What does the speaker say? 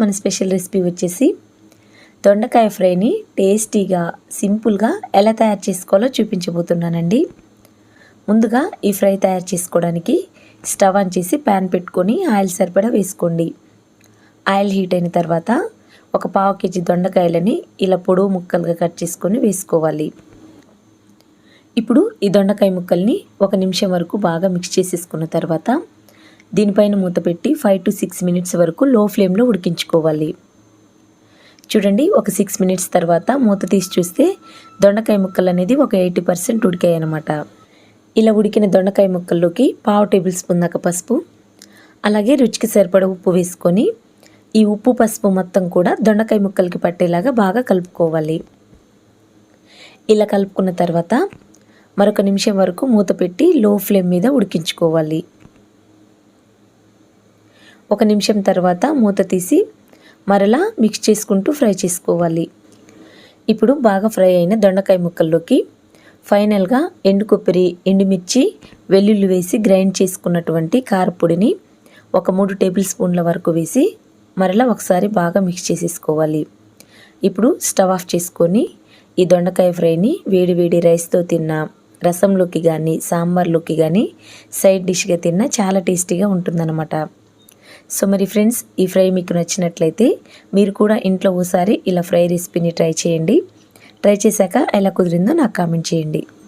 మన special recipe వచ్చేసి దొండకాయ ఫ్రైని టేస్టీగా సింపుల్గా ఎలా తయారు చేసుకోవాలో చూపించబోతున్నానండి. ముందుగా ఈ ఫ్రై తయారు చేసుకోవడానికి స్టవ్ ఆన్ చేసి ప్యాన్ పెట్టుకొని ఆయిల్ సరిపడా వేసుకోండి. ఆయిల్ హీట్ అయిన తర్వాత ఒక పావు కేజీ దొండకాయలని ఇలా పొడవు ముక్కలుగా కట్ చేసుకొని వేసుకోవాలి. ఇప్పుడు ఈ దొండకాయ ముక్కల్ని ఒక నిమిషం వరకు బాగా మిక్స్ చేసేసుకున్న తర్వాత దీనిపైన మూత పెట్టి ఫైవ్ టు సిక్స్ మినిట్స్ వరకు లో ఫ్లేమ్లో ఉడికించుకోవాలి. చూడండి ఒక సిక్స్ మినిట్స్ తర్వాత మూత తీసి చూస్తే దొండకాయ ముక్కలు అనేది ఒక ఎయిటీ పర్సెంట్ ఉడికాయి అనమాట ఇలా ఉడికిన దొండకాయ ముక్కల్లోకి పావు టేబుల్ స్పూన్ దాకా పసుపు అలాగే రుచికి సరిపడ ఉప్పు వేసుకొని ఈ ఉప్పు పసుపు మొత్తం కూడా దొండకాయ ముక్కలకి పట్టేలాగా బాగా కలుపుకోవాలి. ఇలా కలుపుకున్న తర్వాత మరొక నిమిషం వరకు మూత పెట్టి లో ఫ్లేమ్ మీద ఉడికించుకోవాలి. ఒక నిమిషం తర్వాత మూత తీసి మరలా మిక్స్ చేసుకుంటూ ఫ్రై చేసుకోవాలి. ఇప్పుడు బాగా ఫ్రై అయిన దొండకాయ ముక్కల్లోకి ఫైనల్గా ఎండు కొబ్బరి ఎండుమిర్చి వెల్లుల్లి వేసి గ్రైండ్ చేసుకున్నటువంటి కారపొడిని ఒక మూడు టేబుల్ స్పూన్ల వరకు వేసి మరలా ఒకసారి బాగా మిక్స్ చేసేసుకోవాలి. ఇప్పుడు స్టవ్ ఆఫ్ చేసుకొని ఈ దొండకాయ ఫ్రైని వేడి వేడి రైస్తో తిన్నా రసంలోకి కానీ సాంబార్లోకి కానీ సైడ్ డిష్గా తిన్నా చాలా టేస్టీగా ఉంటుందన్నమాట. సో మరి ఫ్రెండ్స్ ఈ ఫ్రై మీకు నచ్చినట్లయితే మీరు కూడా ఇంట్లో ఓసారి ఇలా ఫ్రై రెసిపీని ట్రై చేయండి. ట్రై చేశాక ఎలా కుదిరిందో నాకు కామెంట్ చేయండి.